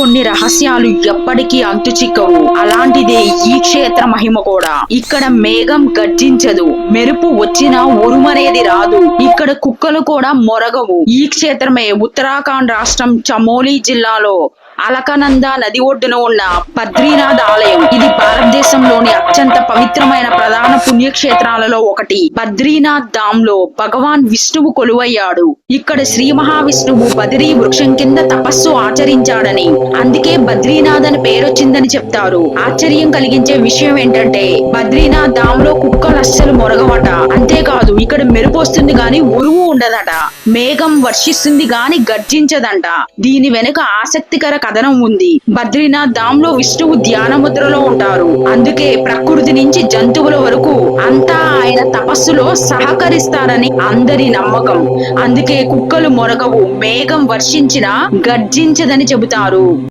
కొన్ని రహస్యాలు ఎప్పటికీ అంతు చిక్కవు అలాంటిదే ఈ క్షేత్ర మహిమ కూడా. ఇక్కడ మేఘం గర్జించదు. మెరుపు వచ్చినా ఉరుమనేది రాదు. ఇక్కడ కుక్కలు కూడా మొరగవు. ఈ క్షేత్రమే ఉత్తరాఖండ్ రాష్ట్రం చమోలి జిల్లాలో అలకనంద నది ఒడ్డున ఉన్న బద్రీనాథ్ ఆలయం. ఇది భారతదేశ దేశంలోని అత్యంత పవిత్రమైన ప్రధాన పుణ్యక్షేత్రాలలో ఒకటి. బద్రీనాథ్ ధామ్లో భగవాన్ విష్ణువు కొలువయ్యాడు. ఇక్కడ శ్రీ మహావిష్ణువు బద్రీ వృక్షం కింద తపస్సు ఆచరించాడని. అందుకే బద్రీనాథ్ అని పేరొచ్చిందని చెప్తారు. ఆశ్చర్యం కలిగించే విషయం ఏంటంటే బద్రీనాథ్ ధామ్లో కుక్కలు అస్సలు మొరగవట. అంతేకాదు ఇక్కడ మెరుపు వస్తుంది గాని ఉరువు ఉండదట. మేఘం వర్షిస్తుంది గాని గర్జించదంట. దీని వెనుక ఆసక్తికర కథనం ఉంది. బద్రీనాథ్ ధామ్లో విష్ణువు ధ్యాన ముద్రలో ఉంటారు. అందుకే ప్రకృతి నుంచి జంతువుల వరకు అంతా ఆయన తపస్సులో సహకరిస్తారని అందరి నమ్మకం. అందుకే కుక్కలు మొరగవు మేఘం వర్షించినా గర్జించదని చెబుతారు.